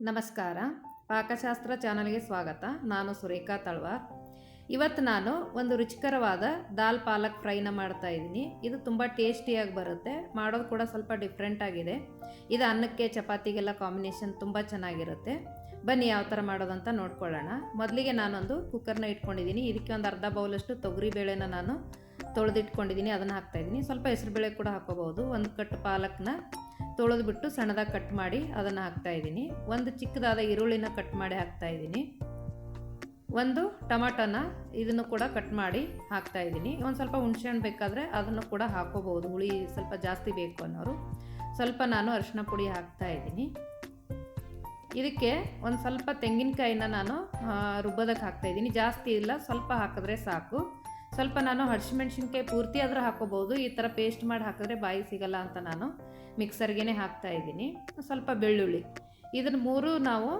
ನಮಸ್ಕಾರ. ಪಾಕಶಾಸ್ತ್ರ ಚಾನಲ್ಗೆ ಸ್ವಾಗತ. ನಾನು ಸುರೇಖಾ ತಳ್ವಾರ್. ಇವತ್ತು ನಾನು ಒಂದು ರುಚಿಕರವಾದ ದಾಲ್ ಪಾಲಕ್ ಫ್ರೈನ ಮಾಡ್ತಾ ಇದ್ದೀನಿ. ಇದು ತುಂಬ ಟೇಸ್ಟಿಯಾಗಿ ಬರುತ್ತೆ. ಮಾಡೋದು ಕೂಡ ಸ್ವಲ್ಪ ಡಿಫ್ರೆಂಟ್ ಆಗಿದೆ. ಇದು ಅನ್ನಕ್ಕೆ, ಚಪಾತಿಗೆಲ್ಲ ಕಾಂಬಿನೇಷನ್ ತುಂಬ ಚೆನ್ನಾಗಿರುತ್ತೆ. ಬನ್ನಿ ಯಾವ ಥರ ಮಾಡೋದಂತ ನೋಡ್ಕೊಳ್ಳೋಣ. ಮೊದಲಿಗೆ ನಾನೊಂದು ಕುಕ್ಕರ್ನ ಇಟ್ಕೊಂಡಿದ್ದೀನಿ. ಇದಕ್ಕೆ ಒಂದು ಅರ್ಧ ಬೌಲಷ್ಟು ತೊಗರಿ ಬೇಳೆನ ನಾನು ತೊಳೆದಿಟ್ಕೊಂಡಿದ್ದೀನಿ. ಅದನ್ನು ಹಾಕ್ತಾಯಿದ್ದೀನಿ ಸ್ವಲ್ಪ ಹೆಸರುಬೇಳೆ ಕೂಡ ಹಾಕೋಬಹುದು ಒಂದು ಕಟ್ಟು ಪಾಲಕ್ನ ತೊಳೆದ್ಬಿಟ್ಟು ಸಣ್ಣದಾಗಿ ಕಟ್ ಮಾಡಿ ಅದನ್ನು ಹಾಕ್ತಾಯಿದ್ದೀನಿ ಒಂದು ಚಿಕ್ಕದಾದ ಈರುಳ್ಳಿನ ಕಟ್ ಮಾಡಿ ಹಾಕ್ತಾಯಿದ್ದೀನಿ ಒಂದು ಟೊಮಾಟೋನ ಇದನ್ನು ಕೂಡ ಕಟ್ ಮಾಡಿ ಹಾಕ್ತಾ ಇದ್ದೀನಿ. ಒಂದು ಸ್ವಲ್ಪ ಹುಣಸೆಹಣ್ಣು ಬೇಕಾದರೆ ಅದನ್ನು ಕೂಡ ಹಾಕೋಬಹುದು. ಹುಳಿ ಸ್ವಲ್ಪ ಜಾಸ್ತಿ ಬೇಕು ಅನ್ನೋರು. ಸ್ವಲ್ಪ ನಾನು ಅರಿಶಿನ ಪುಡಿ ಹಾಕ್ತಾ ಇದ್ದೀನಿ. ಇದಕ್ಕೆ ಒಂದು ಸ್ವಲ್ಪ ತೆಂಗಿನಕಾಯಿನ ನಾನು ರುಬ್ಬೋದಕ್ಕೆ ಹಾಕ್ತಾ ಇದ್ದೀನಿ. ಜಾಸ್ತಿ ಇಲ್ಲ, ಸ್ವಲ್ಪ ಹಾಕಿದ್ರೆ ಸಾಕು. ಸ್ವಲ್ಪ ನಾನು ಹಸಿಮೆಣ್ಸಿನ್ಕಾಯಿ ಪೂರ್ತಿ ಆದರೂ ಹಾಕೋಬೋದು. ಈ ಥರ ಪೇಸ್ಟ್ ಮಾಡಿ ಹಾಕಿದ್ರೆ ಬಾಯಿ ಸಿಗಲ್ಲ ಅಂತ ನಾನು ಮಿಕ್ಸರ್ಗೆ ಹಾಕ್ತಾ ಇದ್ದೀನಿ. ಸ್ವಲ್ಪ ಬೆಳ್ಳುಳ್ಳಿ. ಇದನ್ನು ಮೂರು ನಾವು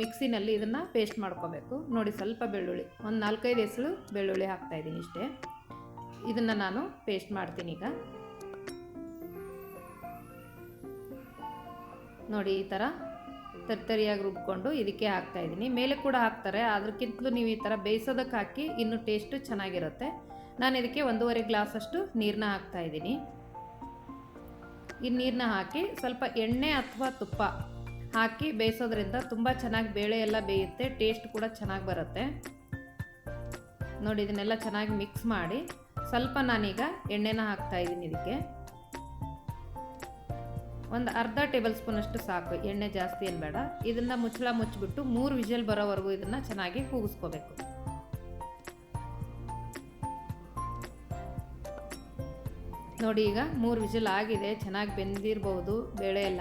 ಮಿಕ್ಸಿನಲ್ಲಿ ಇದನ್ನು ಪೇಸ್ಟ್ ಮಾಡ್ಕೋಬೇಕು. ನೋಡಿ ಸ್ವಲ್ಪ ಬೆಳ್ಳುಳ್ಳಿ. ಒಂದು ನಾಲ್ಕೈದು ಹೆಸರು ಬೆಳ್ಳುಳ್ಳಿ ಹಾಕ್ತಾ ಇದ್ದೀನಿ ಇಷ್ಟೇ. ಇದನ್ನು ನಾನು ಪೇಸ್ಟ್ ಮಾಡ್ತೀನಿ ಈಗ. ನೋಡಿ ಈ ಥರ ತರ್ತರಿಯಾಗಿ ರುಬ್ಕೊಂಡು ಇದಕ್ಕೆ ಹಾಕ್ತಾ ಇದ್ದೀನಿ. ಮೇಲೆ ಕೂಡ ಹಾಕ್ತಾರೆ ಅದಕ್ಕಿಂತಲೂ ನೀವು ಈ ಥರ ಬೇಯಿಸೋದಕ್ಕೆ ಹಾಕಿ ಇನ್ನೂ ಟೇಸ್ಟು ಚೆನ್ನಾಗಿರುತ್ತೆ. ನಾನು ಇದಕ್ಕೆ ಒಂದೂವರೆ ಗ್ಲಾಸಷ್ಟು ನೀರನ್ನ ಹಾಕ್ತಾ ಇದ್ದೀನಿ. ಈ ನೀರನ್ನ ಹಾಕಿ ಸ್ವಲ್ಪ ಎಣ್ಣೆ ಅಥವಾ ತುಪ್ಪ ಹಾಕಿ ಬೇಯಿಸೋದ್ರಿಂದ ತುಂಬ ಚೆನ್ನಾಗಿ ಬೇಳೆ ಎಲ್ಲ ಬೇಯುತ್ತೆ, ಟೇಸ್ಟ್ ಕೂಡ ಚೆನ್ನಾಗಿ ಬರುತ್ತೆ. ನೋಡಿ, ಇದನ್ನೆಲ್ಲ ಚೆನ್ನಾಗಿ ಮಿಕ್ಸ್ ಮಾಡಿ ಸ್ವಲ್ಪ ನಾನೀಗ ಎಣ್ಣೆನ ಹಾಕ್ತಾ ಇದ್ದೀನಿ ಇದಕ್ಕೆ. ಒಂದು ಅರ್ಧ ಟೇಬಲ್ ಸ್ಪೂನಷ್ಟು ಸಾಕು, ಎಣ್ಣೆ ಜಾಸ್ತಿ ಏನು ಬೇಡ. ಇದನ್ನು ಮುಚ್ಚಳ ಮುಚ್ಚಿಬಿಟ್ಟು ಮೂರು ವಿಜಲ್ ಬರೋವರೆಗೂ ಇದನ್ನು ಚೆನ್ನಾಗಿ ಕೂಗಿಸ್ಕೋಬೇಕು. ನೋಡಿ ಈಗ ಮೂರು ವಿಜಲ್ ಆಗಿದೆ, ಚೆನ್ನಾಗಿ ಬೆಂದಿರ್ಬೋದು, ಬೇಳೆ ಎಲ್ಲ.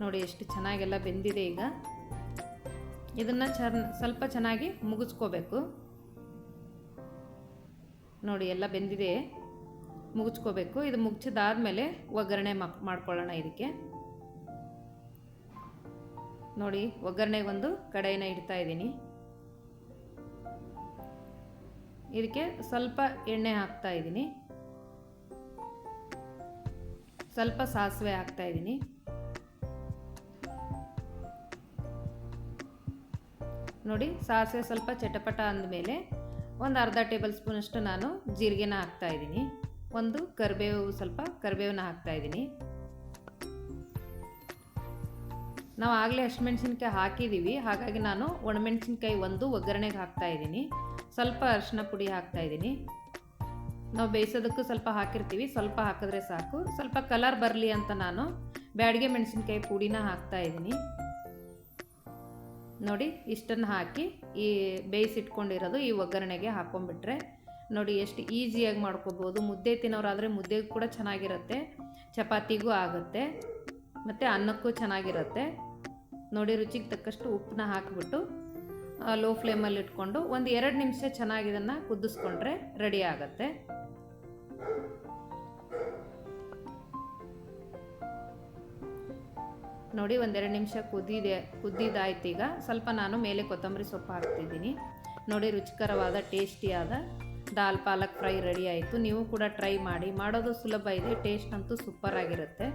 ನೋಡಿ ಎಷ್ಟು ಚೆನ್ನಾಗೆಲ್ಲ ಬೆಂದಿದೆ ಈಗ. ಇದನ್ನು ಚೆನ್ನ ಸ್ವಲ್ಪ ಚೆನ್ನಾಗಿ ಮುಗಿಸ್ಕೋಬೇಕು. ನೋಡಿ ಎಲ್ಲ ಬೆಂದಿದೆ. ಮುಗಿಸ್ಕೋಬೇಕು. ಇದು ಮುಗಿಸಿದಾದ್ಮೇಲೆ ಒಗ್ಗರಣೆ ಮಕ್ ಮಾಡ್ಕೊಳ್ಳೋಣ ಇದಕ್ಕೆ. ನೋಡಿ ಒಗ್ಗರಣೆಗೆ ಒಂದು ಕಡಾಯಿನ ಇಡ್ತಾ ಇದ್ದೀನಿ. ಇದಕ್ಕೆ ಸ್ವಲ್ಪ ಎಣ್ಣೆ ಹಾಕ್ತಾ ಇದ್ದೀನಿ. ಸ್ವಲ್ಪ ಸಾಸಿವೆ ಹಾಕ್ತಾ ಇದ್ದೀನಿ. ನೋಡಿ, ಸಾಸಿವೆ ಸ್ವಲ್ಪ ಚಟಪಟ ಅಂದಮೇಲೆ ಒಂದು ಅರ್ಧ ಟೇಬಲ್ ಸ್ಪೂನಷ್ಟು ನಾನು ಜೀರಿಗೆನ ಹಾಕ್ತಾ ಇದ್ದೀನಿ. ಒಂದು ಕರಿಬೇವು, ಸ್ವಲ್ಪ ಕರಿಬೇವನ್ನ ಹಾಕ್ತಾ ಇದ್ದೀನಿ. ನಾವು ಆಗಲೇ ಹಸಿಮೆಣ್ಸಿನ್ಕಾಯಿ ಹಾಕಿದ್ದೀವಿ ಹಾಗಾಗಿ ನಾನು ಒಣಮೆಣ್ಸಿನ್ಕಾಯಿ ಒಂದು ಒಗ್ಗರಣೆಗೆ ಹಾಕ್ತಾ ಇದ್ದೀನಿ. ಸ್ವಲ್ಪ ಅರಿಶಿನ ಪುಡಿ ಹಾಕ್ತಾ ಇದ್ದೀನಿ. ನಾವು ಬೇಯಿಸೋದಕ್ಕೂ ಸ್ವಲ್ಪ ಹಾಕಿರ್ತೀವಿ. ಸ್ವಲ್ಪ ಹಾಕಿದ್ರೆ ಸಾಕು. ಸ್ವಲ್ಪ ಕಲರ್ ಬರಲಿ ಅಂತ ನಾನು ಬ್ಯಾಡಿಗೆ ಮೆಣಸಿನ್ಕಾಯಿ ಪುಡಿನ ಹಾಕ್ತಾ ಇದ್ದೀನಿ. ನೋಡಿ, ಇಷ್ಟನ್ನು ಹಾಕಿ ಈ ಬೇಯಿಸಿಟ್ಕೊಂಡಿರೋದು ಈ ಒಗ್ಗರಣೆಗೆ ಹಾಕ್ಕೊಂಡ್ಬಿಟ್ರೆ ನೋಡಿ, ಎಷ್ಟು ಈಸಿಯಾಗಿ ಮಾಡ್ಕೋಬೋದು. ಮುದ್ದೆ ತಿನ್ನೋರಾದರೆ ಮುದ್ದೆಗೂ ಕೂಡ ಚೆನ್ನಾಗಿರುತ್ತೆ, ಚಪಾತಿಗೂ ಆಗುತ್ತೆ, ಮತ್ತು ಅನ್ನಕ್ಕೂ ಚೆನ್ನಾಗಿರುತ್ತೆ. ನೋಡಿ, ರುಚಿಗೆ ತಕ್ಕಷ್ಟು ಉಪ್ಪನ್ನ ಹಾಕಿಬಿಟ್ಟು ಲೋ ಫ್ಲೇಮಲ್ಲಿ ಇಟ್ಕೊಂಡು ಒಂದು ಎರಡು ನಿಮಿಷ ಚೆನ್ನಾಗಿ ಇದನ್ನು ಕುದಿಸ್ಕೊಂಡ್ರೆ ರೆಡಿ ಆಗುತ್ತೆ. ನೋಡಿ ಒಂದೆರಡು ನಿಮಿಷ ಕುದ್ದಿದೆ ಕುದ್ದಿದಾಯ್ತು ಈಗ ಸ್ವಲ್ಪ ನಾನು ಮೇಲೆ ಕೊತ್ತಂಬರಿ ಸೊಪ್ಪು ಹಾಕ್ತಿದ್ದೀನಿ. ನೋಡಿ, ರುಚಿಕರವಾದ, ಟೇಸ್ಟಿಯಾದ ದಾಲ್, ಪಾಲಕ್ ಫ್ರೈ ರೆಡಿ ಆಯಿತು. ನೀವು ಕೂಡ ಟ್ರೈ ಮಾಡಿ. ಮಾಡೋದು ಸುಲಭ ಇದೆ. ಟೇಸ್ಟ್ ಅಂತೂ ಸೂಪರ್ ಆಗಿರುತ್ತೆ.